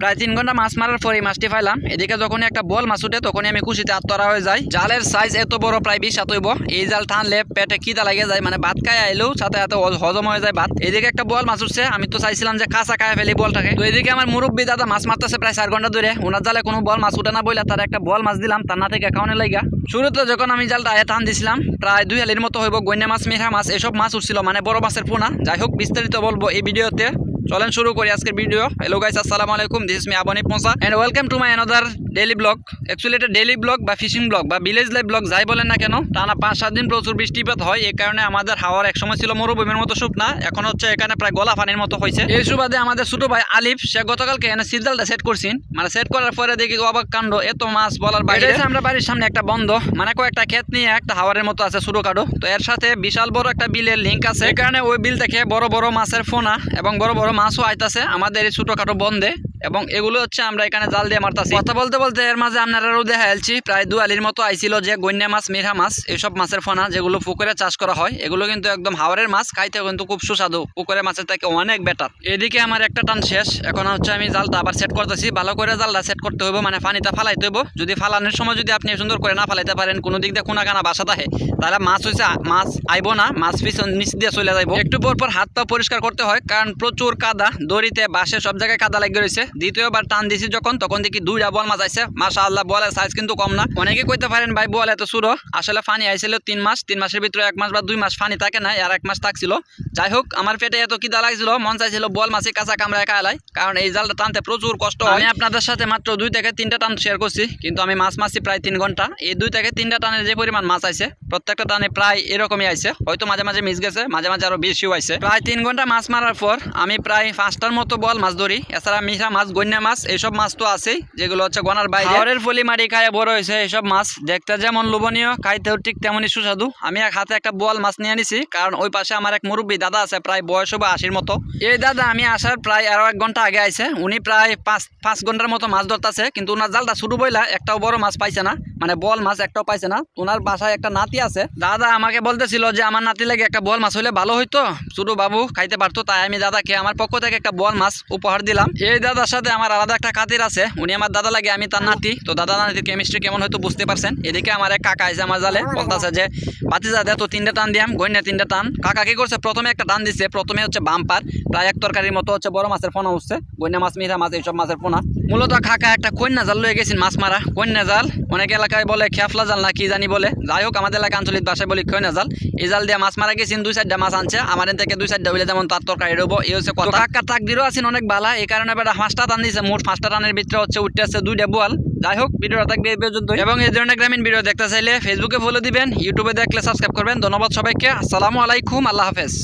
প্রায় তিন ঘণ্টা মাছ মারার পরে মাছটি পাইলাম। এদিকে যখনই একটা বল মাছ উঠে, তখনই আমি খুশিতে আত্মরা হয়ে যাই। জালের সাইজ এত বড়, প্রায় বিশ হাত এই জাল টানলে পেটে খিদা লাগে যায় মানে ভাত খায় আইলেও সাথে সাথে হজম হয়ে যায় ভাত। এদিকে একটা বল মাছ উঠছে, আমি তো চাইছিলাম যে কাঁচা খায় ফেলি বলটাকে। তো এদিকে আমার মুরব্বী দাদা মাছ মারতেছে প্রায় চার ঘণ্টা ধরে। ওনার জালে কোনো বল মাছ উঠে না বইলা তার একটা বল মাছ দিলাম, তার না থেকে কাউনে লাগা শুরুতে যখন আমি জালটা আয়ে টান দিছিলাম, প্রায় দুই হালির মতো হইব গন্যা মাছ, মিঠা মাছ, এসব মাছ উঠছিল মানে বড় মাছের পোনা। যাই হোক, বিস্তারিত বলব এই ভিডিওতে। চলেন শুরু করি আজকের ভিডিও। হ্যালো গাইস আসসালামু আলাইকুম দিস মি আবনি পোসা and welcome to my another daily blog actually এটা ডেইলি ব্লগ বা ফিশিং ব্লগ বা ভিলেজ লাইফ ব্লগ যাই বলেন না কেন টানা পাঁচ, সাত দিন প্রচুর বৃষ্টিপাত হয়, এই কারণে আমাদের হাওয়ার এক সময় ছিল মরুভূমির মতো শুকনা এখন হচ্ছে এখানে প্রায় গলা পানির মতো হয়েছে। এই সুবাদে আমাদের ছোট ভাই আলিফ, সে গতকালকে এনে সিজালটা সেট করছেন। মানে সেট করার পরে দেখি অবাক কাণ্ড, এত মাছ বলার বাইরে। আমরা বাড়ির সামনে একটা বন্ধ মানে কয়েকটা ক্ষেত নিয়ে একটা হাওয়ারের মতো আছে ছোটখাটো। তো এর সাথে বিশাল বড় একটা বিলের লিঙ্ক আছে। এই কারণে ওই বিল থেকে বড় বড় মাছের ফোনা এবং বড় বড় মাছও আইতাছে আমাদের এই ছোটোখাটো বন্ধে এবং এগুলো হচ্ছে আমরা এখানে জাল দিয়ে মারতাছি। কথা বলতে বলতে এর মাঝে আপনারাও দেখা যাচ্ছি, প্রায় দু আলির মতো আইছিল যে গন্যা মাছ, মিঠা মাছ এইসব মাছের ফোনা যেগুলো পুকুরে চাষ করা হয়, এগুলো কিন্তু একদম হাওরের মাছ খাইতে কিন্তু খুব সুস্বাদু। পুকুরে মাছের থেকে অনেক বেটার এদিকে আমার একটা টান শেষ, এখন হচ্ছে আমি জালটা আবার সেট করতেছি। ভালো করে জালটা সেট করতে হইব মানে পানিটা ফালাইতে হইব। যদি ফালানোর সময় যদি আপনি সুন্দর করে না ফালাইতে পারেন, কোনো দিক দিয়ে কোনা কানা বাসা থাকে তাহলে মাছ হয়েছে মাছ আইব না, মাছ পিছন নিচ দিয়ে চলে যাইব। একটু পর পর হাত পা পরিষ্কার করতে হয়, কারণ প্রচুর কাদা, দড়িতে বাসে সব জায়গায় কাদা লাগিয়ে রয়েছে। দ্বিতীয়বার টান দিছি যখন, তখন দেখি দুইটা বল মাছ আইছে। মাসা আল্লাহ বলের সাইজ কিন্তু কম না। অনেকে কইতে পারেন, ভাই, বল এত সুরো? আসলে পানি আইছিল তিন মাস, তিন মাসের ভিতরে এক মাস বা দুই মাস পানি থাকে না, আর এক মাস থাকছিল। যাই হোক, আমার পেটে এত কিদা লাগছিল, মন চাইছিল বল মাছে কাঁচা কামড়ায় খাওয়ালাই কারণ এই জালটা টানতে প্রচুর কষ্ট আমি আপনাদের সাথে মাত্র দুই থেকে তিনটা টান শেয়ার করছি, কিন্তু আমি মাছ মাছি প্রায় তিন ঘণ্টা। এই দুই থেকে তিনটা টানের যে পরিমাণ মাছ আইছে, প্রত্যেকটা টানে প্রায় এরকমই আইছে। হয়তো মাঝে মাঝে মিস গেছে, মাঝে মাঝে আরও বেশিও আইছে। প্রায় তিন ঘণ্টা মাছ মারার পর আমি প্রায় পাঁচটার মতো বল মাছ ধরি। এছাড়া মিঠা মাছ, গন্যা মাছ এইসব মাছ তো আছেই, যেগুলো হচ্ছে গনার বাইরে। হাওরের ফলি মারি খায়, বড় হয়েছে এইসব মাছ। দেখতে যেমন লোভনীয়, খাইতেও ঠিক তেমনই সুস্বাদু। আমি এক হাতে একটা বল মাছ নিয়ে নিছি কারণ ওই পাশে আমার এক মুরব্বী দাদা আছে, প্রায় বয়স হবে আশির মতো। এই দাদা আমি আসার প্রায় আরও এক ঘণ্টা আগে আইছে। উনি প্রায় পাঁচ পাঁচ ঘণ্টার মতো মাছ ধরতেছে, কিন্তু ওনার জালটা শুরু বইলা একটাও বড় মাছ পাইছে না মানে বল মাছ একটাও পাইছে না। ওনার বাসায় একটা নাতি আছে। দাদা আমাকে বলতেছিল যে আমার নাতি লাগে একটা বল মাছ হলে ভালো হইতো। ছোটো বাবু খাইতে পারতো, তাই আমি দাদাকে আমার পক্ষ থেকে একটা বল মাছ উপহার দিলাম। এই দাদার সাথে আমার আলাদা একটা কাতির আছে, উনি আমার দাদা লাগে, আমি তার নাতি। তো দাদা নাতির কেমিস্ট্রি কেমন হয়তো বুঝতে পারছেন। এদিকে আমার এক কাকা আছে আমার জালে, বলতেছে যে বাতিজা দে তো তিনটা টান দিয়াম গন্যা তিনটা টান। কাকা কি করছে, প্রথমে একটা টান দিছে, প্রথমে হচ্ছে বাম্পার, প্রায় এক তরকারির মতো হচ্ছে বড় মাছের পোনা উঠছে গন্যা মাছ, মিঠা মাছ, এইসব মাছের পোনা। মূলত কাকা একটা কন্যা জাল লয়ে গেছেন মাছ মারা। কন্যা জাল, অনেক এলাকায় বলে খেফলা জাল না, কি জানি বলে। যাই হোক, আমাদের এলাকা আঞ্চলিক ভাষায় বলি কন্যা জাল। এই জাল দিয়ে মাছ মারা গেছেন, দুই চারটা মাছ আনছে। আমার থেকে দুই চারটা হইলে যেমন তার তরকারি রবো এই হচ্ছে কথা। কাকার তাকদিরও আছেন অনেক ভালা এই কারণে বেটা পাঁচটা টান দিয়েছে মোট পাঁচটা টানের ভিতরে হচ্ছে উঠতে আছে দুইটা বল। যাই হোক, ভিডিওটা থাকবে এই পর্যন্ত এবং এই ধরনের গ্রামীণ ভিডিও দেখতে চাইলে ফেসবুকে ফলো দিবেন ইউটিউবে দেখলে সাবস্ক্রাইব করবেন। ধন্যবাদ সবাইকে। আসসালামু আলাইকুম, আল্লাহ হাফেজ।